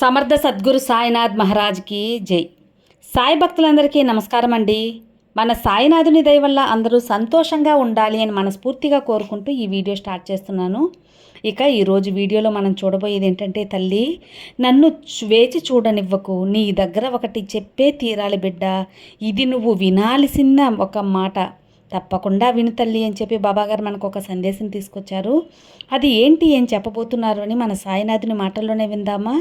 సమర్థ సద్గురు సాయినాథ్ మహారాజ్కి జై. సాయి భక్తులందరికీ నమస్కారం అండి. మన సాయినాథుని దయ వల్ల అందరూ సంతోషంగా ఉండాలి అని మనస్ఫూర్తిగా కోరుకుంటూ ఈ వీడియో స్టార్ట్ చేస్తున్నాను. ఇక ఈరోజు వీడియోలో మనం చూడబోయేది ఏంటంటే తల్లి నన్ను వేచి చూడనివ్వకు. నీ దగ్గర ఒకటి చెప్పే తీరాలి బిడ్డ. ఇది నువ్వు వినాల్సిన ఒక మాట. తప్పకుండా విను తల్లి అని చెప్పి బాబాగారు మనకు ఒక సందేశం తీసుకొచ్చారు. అది ఏంటి ఏం చెప్పబోతున్నారు అని మన సాయినాథుని మాటల్లోనే విందామా?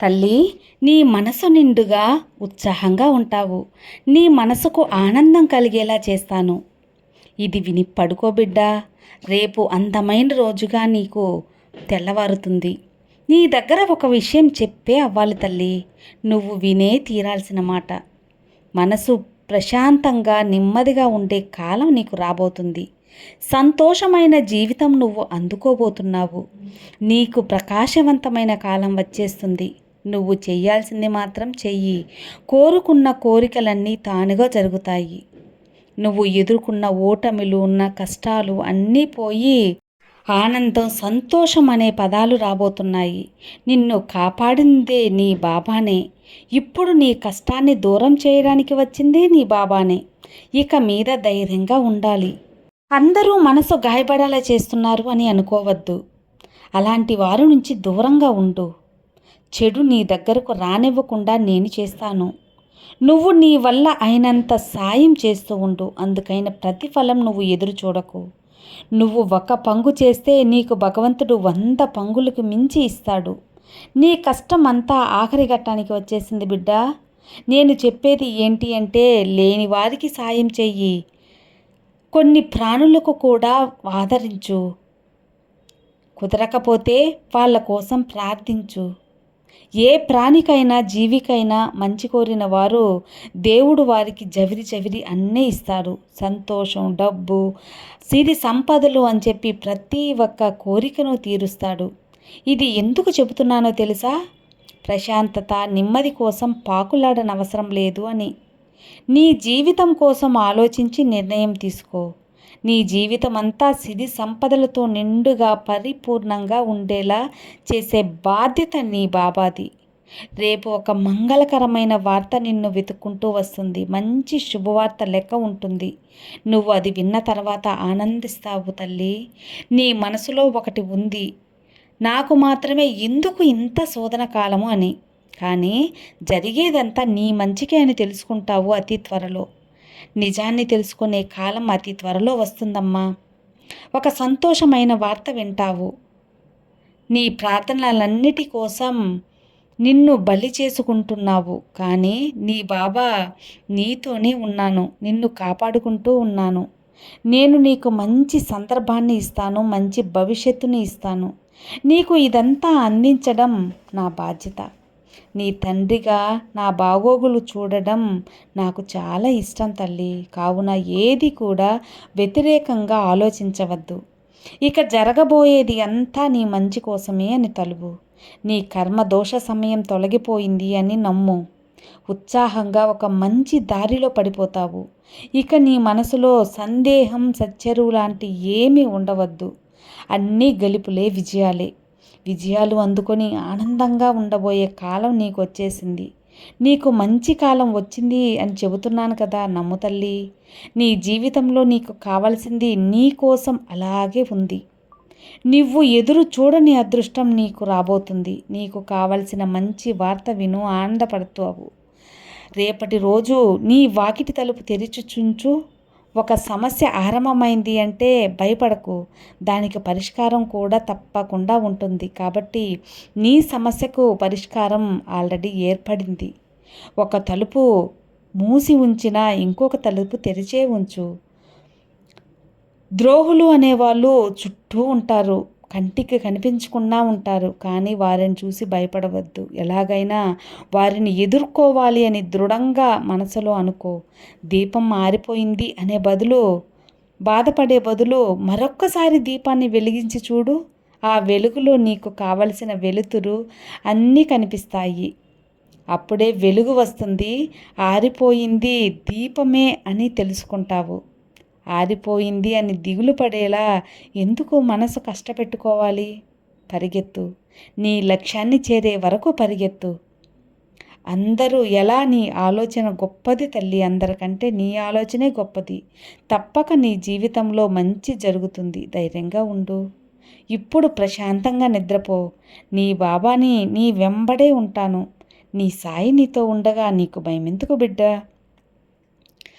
తల్లి నీ మనసు నిండుగా ఉత్సాహంగా ఉంటావు. నీ మనసుకు ఆనందం కలిగేలా చేస్తాను. ఇది విని పడుకోబిడ్డ రేపు అందమైన రోజుగా నీకు తెల్లవారుతుంది. నీ దగ్గర ఒక విషయం చెప్పే అవ్వాలి తల్లి. నువ్వు వినే తీరాల్సిన మాట. మనసు ప్రశాంతంగా నెమ్మదిగా ఉండే కాలం నీకు రాబోతుంది. సంతోషమైన జీవితం నువ్వు అందుకోబోతున్నావు. నీకు ప్రకాశవంతమైన కాలం వచ్చేస్తుంది. నువ్వు చేయాల్సింది మాత్రం చెయ్యి. కోరుకున్న కోరికలన్నీ తానుగా జరుగుతాయి. నువ్వు ఎదుర్కొన్న ఓటమిలు ఉన్న కష్టాలు అన్నీ పోయి ఆనందం సంతోషం అనే పదాలు రాబోతున్నాయి. నిన్ను కాపాడిందే నీ బాబానే. ఇప్పుడు నీ కష్టాన్ని దూరం చేయడానికి వచ్చిందే నీ బాబానే. ఇక మీద ధైర్యంగా ఉండాలి. అందరూ మనసు గాయపడేలా చేస్తున్నారు అని అనుకోవద్దు. అలాంటి వారి నుంచి దూరంగా ఉండు. చెడు నీ దగ్గరకు రానివ్వకుండా నేను చేస్తాను. నువ్వు నీ వల్ల అయినంత సాయం చేస్తూ ఉండు. అందుకైన ప్రతిఫలం నువ్వు ఎదురు చూడకు. నువ్వు ఒక పంగు చేస్తే నీకు భగవంతుడు వంద పంగులకు మించి ఇస్తాడు. నీ కష్టం అంతా ఆఖరి ఘట్టానికి వచ్చేసింది బిడ్డ. నేను చెప్పేది ఏంటి అంటే లేని వారికి సాయం చెయ్యి. కొన్ని ప్రాణులకు కూడా ఆదరించు. కుదరకపోతే వాళ్ళ కోసం ప్రార్థించు. ఏ ప్రాణికైనా జీవికైనా మంచి కోరిన వారు దేవుడు వారికి జవిరి జవిరి అన్నీ ఇస్తాడు. సంతోషం డబ్బు సిరి సంపదలు అని చెప్పి ప్రతి ఒక్క కోరికను తీరుస్తాడు. ఇది ఎందుకు చెబుతున్నానో తెలుసా? ప్రశాంతత నెమ్మది కోసం పాకులాడనవసరం లేదు అని. నీ జీవితం కోసం ఆలోచించి నిర్ణయం తీసుకో. నీ జీవితం అంతా సిరి సంపదలతో నిండుగా పరిపూర్ణంగా ఉండేలా చేసే బాధ్యత నీ బాబాది. రేపు ఒక మంగళకరమైన వార్త నిన్ను వెతుక్కుంటూ వస్తుంది. మంచి శుభవార్త లెక్క ఉంటుంది. నువ్వు అది విన్న తర్వాత ఆనందిస్తావు తల్లి. నీ మనసులో ఒకటి ఉంది. నాకు మాత్రమే ఎందుకు ఇంత శోధన కాలము అని. కానీ జరిగేదంతా నీ మంచికే అని తెలుసుకుంటావు అతి త్వరలో. నిజాన్ని తెలుసుకునే కాలం అతి త్వరలో వస్తుందమ్మా. ఒక సంతోషమైన వార్త వింటావు. నీ ప్రార్థనలన్నిటి కోసం నిన్ను బలి చేసుకుంటున్నావు. కానీ నీ బాబా నీతోనే ఉన్నాను. నిన్ను కాపాడుకుంటూ ఉన్నాను. నేను నీకు మంచి సందర్భాన్ని ఇస్తాను. మంచి భవిష్యత్తుని ఇస్తాను. నీకు ఇదంతా అందించడం నా బాధ్యత. నీ తండ్రిగా నా బాగోగులు చూడడం నాకు చాలా ఇష్టం తల్లి. కావున ఏది కూడా వ్యతిరేకంగా ఆలోచించవద్దు. ఇక జరగబోయేది అంతా నీ మంచి కోసమే అని తలువు నీ కర్మ దోష సమయం తొలగిపోయింది అని నమ్ము. ఉత్సాహంగా ఒక మంచి దారిలో పడిపోతావు. ఇక నీ మనసులో సందేహం సచ్చరువు లాంటి ఏమీ ఉండవద్దు. అన్నీ గెలుపులే విజయాలే. విజయాలు అందుకొని ఆనందంగా ఉండబోయే కాలం నీకు వచ్చేసింది నీకు మంచి కాలం వచ్చింది అని చెబుతున్నాను కదా నమ్ము తల్లి. నీ జీవితంలో నీకు కావలసింది నీ కోసం అలాగే ఉంది. నువ్వు ఎదురు చూడని అదృష్టం నీకు రాబోతుంది. నీకు కావలసిన మంచి వార్త విను ఆనందపడుతావు. రేపటి రోజు నీ వాకిటి తలుపు తెరిచుచుంచు ఒక సమస్య ఆరంభమైంది అంటే భయపడకు. దానికి పరిష్కారం కూడా తప్పకుండా ఉంటుంది. కాబట్టి నీ సమస్యకు పరిష్కారం ఆల్రెడీ ఏర్పడింది. ఒక తలుపు మూసి ఉంచిన ఇంకొక తలుపు తెరిచే ఉంచు. ద్రోహులు అనేవాళ్ళు చుట్టూ ఉంటారు. కంటికి కనిపించకుండా ఉంటారు. కానీ వారిని చూసి భయపడవద్దు. ఎలాగైనా వారిని ఎదుర్కోవాలి అని దృఢంగా మనసులో అనుకో. దీపం మారిపోయింది అనే బదులు బాధపడే బదులు మరొక్కసారి దీపాన్ని వెలిగించి చూడు. ఆ వెలుగులో నీకు కావలసిన వెలుతురు అన్నీ కనిపిస్తాయి. అప్పుడే వెలుగు వస్తుంది. ఆరిపోయింది దీపమే అని తెలుసుకుంటావు. ఆరిపోయింది అని దిగులు పడేలా ఎందుకు మనసు కష్టపెట్టుకోవాలి? పరిగెత్తు. నీ లక్ష్యాన్ని చేరే వరకు పరిగెత్తు. అందరూ ఎలా నీ ఆలోచన గొప్పది తల్లి? అందరికంటే నీ ఆలోచనే గొప్పది. తప్పక నీ జీవితంలో మంచి జరుగుతుంది. ధైర్యంగా ఉండు. ఇప్పుడు ప్రశాంతంగా నిద్రపో. నీ బాబాని నీ వెంబడే ఉంటాను. నీ సాయి నీతో ఉండగా నీకు భయం ఎందుకు బిడ్డ?